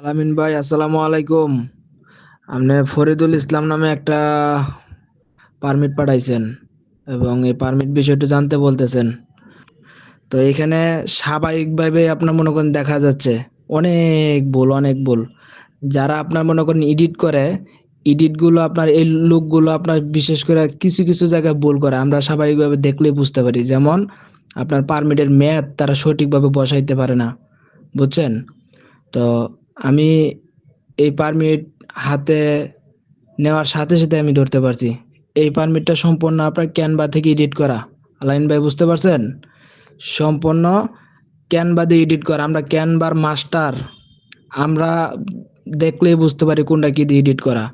আলামিন ভাই, আসসালামু আলাইকুম। আপনি ফরিদুল ইসলাম নামে একটা পারমিট পাঠাইছেন এবং এই পারমিট বিষয়টা জানতে বলতেছেন। তো এখানে স্বাভাবিকভাবে আপনার মনে করেন দেখা যাচ্ছে অনেক ভুল অনেক ভুল। যারা আপনার মনে করেন এডিট করে এডিটগুলো আপনার, এই লুকগুলো আপনার বিশেষ করে কিছু কিছু জায়গায় ভুল করে। আমরা স্বাভাবিকভাবে দেখলেই বুঝতে পারি। যেমন আপনার পারমিটের মেয়াদ তারা সঠিকভাবে বসাইতে পারে না। বুঝছেন? তো আমি এই পারমিট হাতে নেওয়ার সাথে সাথে আমি ধরতে পারছি। এই পারমিটটা সম্পূর্ণ আপনার ক্যানভা থেকে এডিট করা। আলাইন ভাই, বুঝতে পারছেন? সম্পূর্ণ ক্যানভা দিয়ে এডিট করা। আমরা ক্যানভার মাস্টার আমরা দেখলেই বুঝতে পারি কোনটা কি দিয়ে এডিট করা।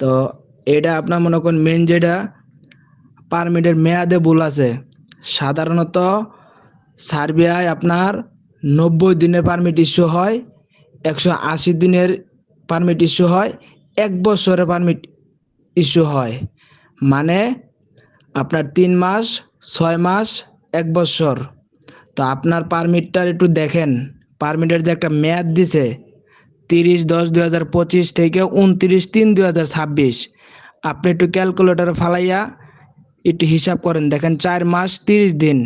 তো এটা আপনার মনে করেন মেন যেটা পারমিটের মেয়াদে ভুল আছে। সাধারণত সার্বিয়ায় আপনার নব্বই দিনের পারমিট ইস্যু হয়। একশো আশি দিনের পারমিট ইস্যু হয়, এক বছরের পারমিট ইস্যু হয়। মানে আপনার তিন মাস, ছয় মাস, এক বছর। তো আপনার পারমিটটা একটু দেখেন। পারমিটের যে একটা মেয়াদ দিছে, তিরিশ দশ দুই হাজার পঁচিশ থেকে উনত্রিশ তিন দুই হাজার ছাব্বিশ। আপনি একটু ক্যালকুলেটর ফালাইয়া একটু হিসাব করেন। দেখেন চার মাস তিরিশ দিন।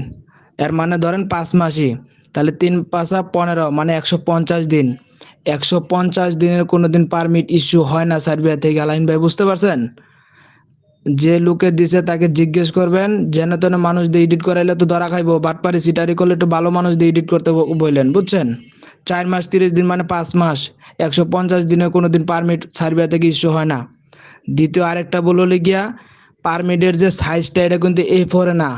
এর মানে ধরেন পাঁচ মাসই। তাহলে তিন পাঁচা পনেরো মানে একশো পঞ্চাশ দিন। একশো পঞ্চাশ দিনের কোনো দিন পারমিট ইস্যু হয় না সার্বিয়া থেকে, আলাইন ভাই, বুঝতে পারছেন? যে লোকে দিছে তাকে জিজ্ঞেস করবেন, যেন তেন মানুষ দিয়ে এডিট করাইলে তো ধরা খাইবো বাটপারি সিটারি করলে একটু ভালো মানুষ দিয়ে এডিট করতে বললেন বুঝছেন? চার মাস, তিরিশ দিন মানে পাঁচ মাস, একশো পঞ্চাশ দিনে কোনো দিন পারমিট সার্বিয়া থেকে ইস্যু হয় না। দ্বিতীয় আরেকটা বললে গিয়া পারমিটের যে সাইজটা এটা কিন্তু এ ফোরে না।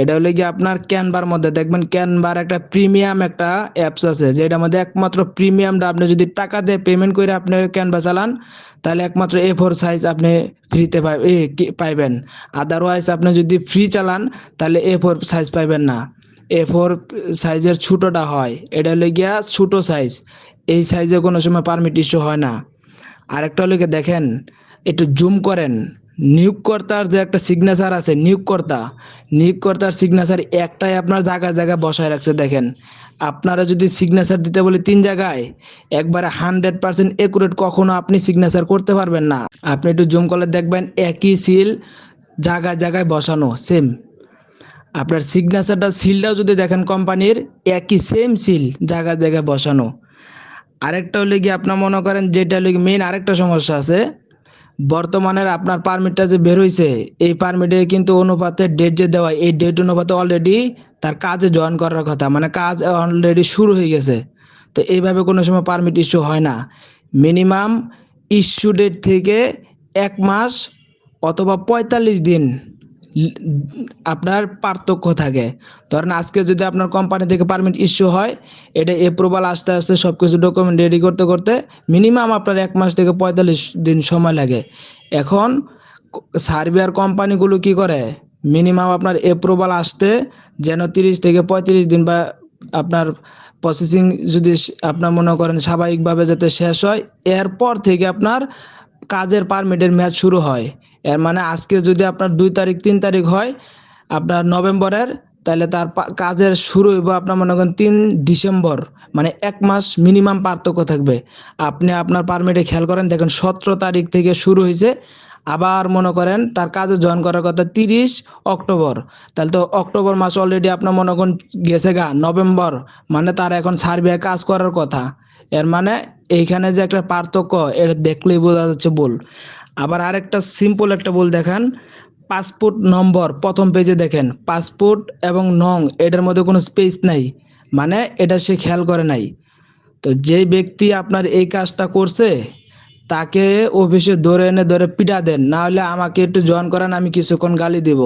এটা হলে গিয়ে আপনার ক্যানভার মধ্যে। দেখবেন ক্যানভার একটা প্রিমিয়াম একটা অ্যাপস আছে, যেটার মধ্যে একমাত্র প্রিমিয়ামটা আপনি যদি টাকা দিয়ে পেমেন্ট করে আপনি ক্যানভা চালান, তাহলে একমাত্র এ ফোর সাইজ আপনি ফ্রিতে পাইবেন। আদারওয়াইজ আপনি যদি ফ্রি চালান, তাহলে এ ফোর সাইজ পাইবেন না। এ ফোর সাইজের ছোটোটা হয়। এটা হলে গিয়া ছোটো সাইজ এই সাইজে কোনো সময় পারমিট ইস্যু হয় না। আরেকটা হলে দেখেন, একটু জুম করেন। নিয়োগকর্তার যে একটা সিগনেচার আছে, নিয়োগকর্তা, নিয়োগকর্তার সিগনেচার একটাই আপনার জায়গায় জায়গায় বসায় রাখছে, দেখেন। আপনারা যদি সিগনেচার দিতে বলি তিন জায়গায়, একবারে হান্ড্রেড পার্সেন্ট একুরেট কখনো আপনি সিগনেচার করতে পারবেন না। আপনি একটু জুম করলে দেখবেন, একই সিল জায়গায় জায়গায় বসানো সেম আপনার সিগনেচারটা সিলটাও যদি দেখেন কোম্পানির একই সেম সিল জায়গায় জায়গায় বসানো। আরেকটা হলে কি আপনার মনে করেন যেটা হলে মেইন আরেকটা সমস্যা আছে বর্তমানের আপনার পারমিটটা যে বের হয়েছে এই পারমিটে কিন্তু অনুপাতে ডেট যে দেওয়া, এই ডেট অনুপাতে অলরেডি তার কাজে জয়েন করার কথা মানে কাজ অলরেডি শুরু হয়ে গেছে। তো এইভাবে কোনো সময় পারমিট ইস্যু হয় না। মিনিমাম ইস্যু ডেট থেকে এক মাস অথবা পঁয়তাল্লিশ দিন আপনার পার্থক্য থাকে। ধরেন আজকে যদি আপনার কোম্পানি থেকে পারমিট ইস্যু হয়, এটা এপ্রুভাল আস্তে আস্তে সব কিছু ডকুমেন্ট রেডি করতে করতে মিনিমাম আপনার এক মাস থেকে পঁয়তাল্লিশ দিন সময় লাগে। এখন সার্বিয়ার কোম্পানিগুলো কি করে? মিনিমাম আপনার এপ্রুভাল আসতে যেন তিরিশ থেকে পঁয়ত্রিশ দিন বা আপনার প্রসেসিং যদি আপনার মনে করেন স্বাভাবিকভাবে যাতে শেষ হয়, এরপর থেকে আপনার কাজের পারমিটের ম্যাচ শুরু হয়। এর মানে আজকে যদি আপনার দুই তারিখ, তিন তারিখ হয়, আপনার নভেম্বরের, তাহলে তার কাজের শুরু হইব আপনার মনে করেন তিন ডিসেম্বর মানে এক মাস মিনিমাম পার্থক্য থাকবে। আপনি আপনার পারমিটে খেয়াল করেন, দেখেন সতেরো তারিখ থেকে শুরু হয়েছে আবার মনে করেন তার কাজে জয়েন করার কথা তিরিশ অক্টোবর। তাহলে তো অক্টোবর মাস অলরেডি আপনার মনে করেন গেছে গা, নভেম্বর মানে তার এখন সার্ভে কাজ করার কথা। এর মানে এইখানে যে একটা পার্থক্য, এটা দেখলেই বোঝা যাচ্ছে বল আবার আরেকটা সিম্পল একটা বল দেখান। পাসপোর্ট নম্বর, প্রথম পেজে দেখেন। পাসপোর্ট এবং নং, এটার মধ্যে কোনো স্পেস নাই। মানে এটা সে খেয়াল করে নাই। তো যে ব্যক্তি আপনার এই কাজটা করছে, তাকে অফিসে ধরে এনে ধরে পিটা দেন। না হলে আমাকে একটু জয়েন করান, আমি কিছুক্ষণ গালি দেব।